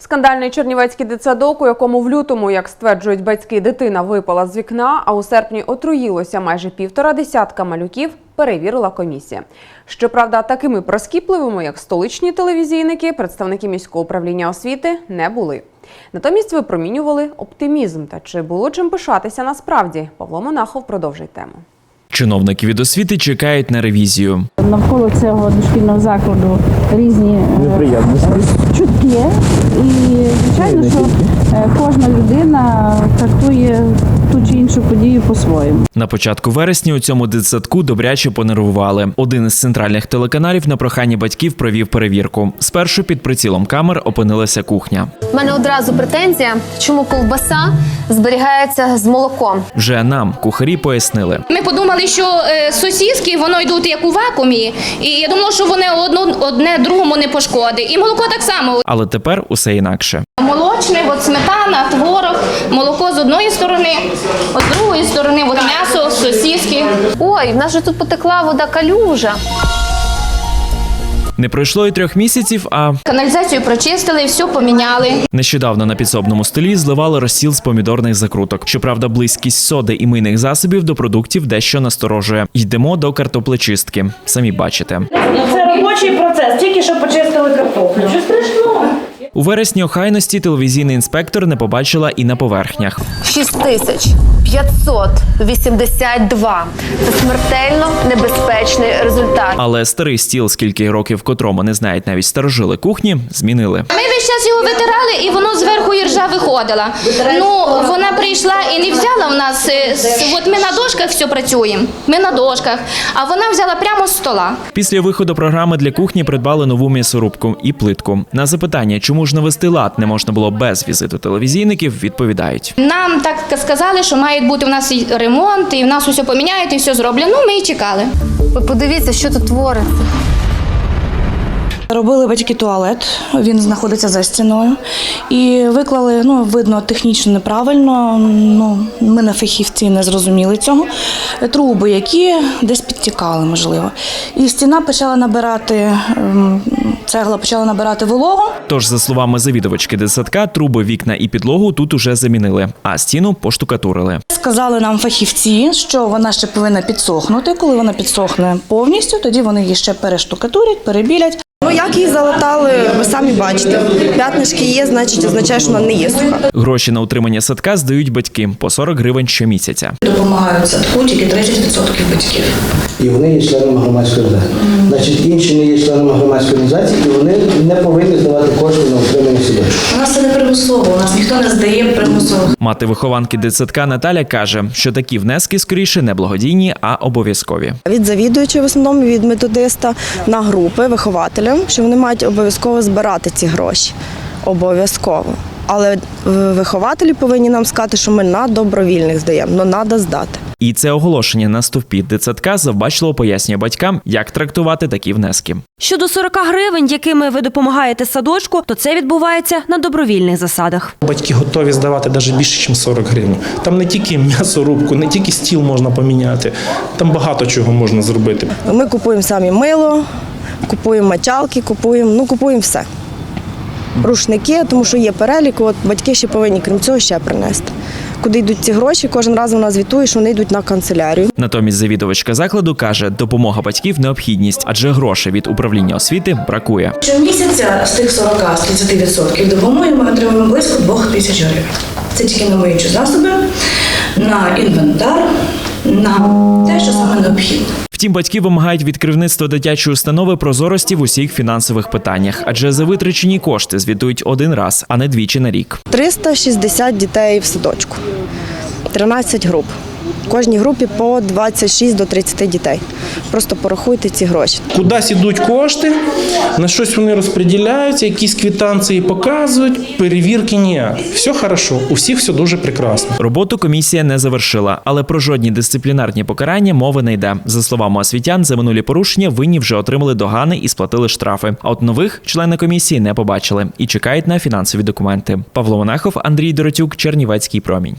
Скандальний чернівецький дитсадок, у якому в лютому, як стверджують батьки, дитина випала з вікна, а у серпні отруїлося майже півтора десятка малюків, перевірила комісія. Щоправда, такими проскіпливими, як столичні телевізійники, представники міського управління освіти не були. Натомість випромінювали оптимізм. Та чи було чим пишатися насправді? Павло Монахов продовжить тему. Чиновники від освіти чекають на ревізію. Навколо цього дошкільного закладу різні е, Неприємності. чутки. І звичайно, що е, кожна людина трактує ту чи іншу подію по-своєму. На початку вересня у цьому дитсадку добряче понервували. Один із центральних телеканалів на прохання батьків провів перевірку. Спершу під прицілом камер опинилася кухня. У мене одразу претензія, чому ковбаса зберігається з молоком. Вже нам кухарі пояснили. Ми подумали, що е, сосиски воно йдуть як у вакуумі, і я думала, що вони одно, одне другому не пошкодить. І молоко так само. Але тепер усе інакше. Молочне, от сметана, творог, молоко з одної сторони, от з другої сторони, от м'ясо, сосіски. Ой, в нас же тут потекла вода калюжа. Не пройшло і трьох місяців, а Каналізацію прочистили, все поміняли. нещодавно на підсобному столі зливали розсіл з помідорних закруток. Щоправда, близькість соди і мийних засобів до продуктів дещо насторожує. Йдемо до картоплечистки. Самі бачите. Це робочий процес, тільки що почистили картоплю. Що страшного? У вересні охайності телевізійний інспектор не побачила і на поверхнях. 6582. Це смертельно небезпечний результат. Але старий стіл, скільки років котрому не знають навіть старожили кухні, змінили. Ми весь час його витирали, і воно зверху іржа виходила. Ну, вона прийшла і не взяла в нас. е, От ми на дошках все працюємо. Ми на дошках, а вона взяла прямо з стола. Після виходу програми для кухні придбали нову м'ясорубку і плитку. На запитання, чому ж навести лад не можна було без візиту телевізійників, відповідають. Нам так сказали, що має бути в нас і ремонт, і в нас усе поміняють, і все зроблять. Ну, ми і чекали. Ви подивіться, що тут твориться. Робили батьки туалет, він знаходиться за стіною. І виклали, ну, видно, технічно неправильно. Ну, ми на фахівці не зрозуміли цього. Труби, які десь підтікали, можливо. І стіна почала набирати, ем, цегла почала набирати вологу. Тож, за словами завідувачки дитсадка, труби, вікна і підлогу тут уже замінили, а стіну поштукатурили. Сказали нам фахівці, що вона ще повинна підсохнути. Коли вона підсохне повністю, тоді вони її ще перештукатурять, перебілять. Ну, як її залатали, ви самі бачите. П'ятнишки є, значить означає, що вона не є суха. Гроші на утримання садка здають батьки по 40 гривень щомісяця. Допомагають садку тільки 30% батьків. І вони є членами громадської організації. Значить, інші не є членами громадської організації, і вони не повинні здавати кошти на утримання садочку. У нас це не примусово, у нас ніхто не здає примусово. Мати вихованки дитсадка Наталя каже, що такі внески скоріше не благодійні, а обов'язкові. Від завідуючого в основному від методиста на групи вихователям, що вони мають обов'язково збирати ці гроші. Обов'язково. Але е, вихователі повинні нам сказати, що ми на добровільних здаємо, але треба здати. І це оголошення на стовпі дитсадка завбачливо пояснює батькам, як трактувати такі внески. Щодо 40 гривень, якими ви допомагаєте садочку, то це відбувається на добровільних засадах. Батьки готові здавати навіть більше, ніж 40 гривень. Там не тільки м'ясорубку, не тільки стіл можна поміняти, там багато чого можна зробити. Ми купуємо самі мило, купуємо мочалки, купуємо, ну купуємо все. Рушники, тому що є перелік, от батьки ще повинні, крім цього, ще принести. Куди йдуть ці гроші, кожен раз вона звітує, що вони йдуть на канцелярію. Натомість завідувачка закладу каже, допомога батьків необхідність, адже грошей від управління освіти бракує. Щомісяця з тих 40 з 30% допомоги ми отримуємо близько 2 тисяч гривень. Це тільки на миючі засоби, на інвентар, на те, що саме необхідно. Втім, батьки вимагають від керівництва дитячої установи прозорості в усіх фінансових питаннях, адже за витрачені кошти звітують один раз, а не двічі на рік. 360 дітей в садочку, 13 груп. Кожній групі по 26 до 30 дітей. Просто порахуйте ці гроші. Кудись ідуть кошти, на щось вони розподіляються, якісь квитанції показують, перевірки ніяк. Все хорошо, у всіх все дуже прекрасно. Роботу комісія не завершила, але про жодні дисциплінарні покарання мови не йде. За словами освітян, за минулі порушення винні вже отримали догани і сплатили штрафи. А от нових члени комісії не побачили і чекають на фінансові документи. Павло Монахов, Андрій Доротюк, Чернівецький промінь.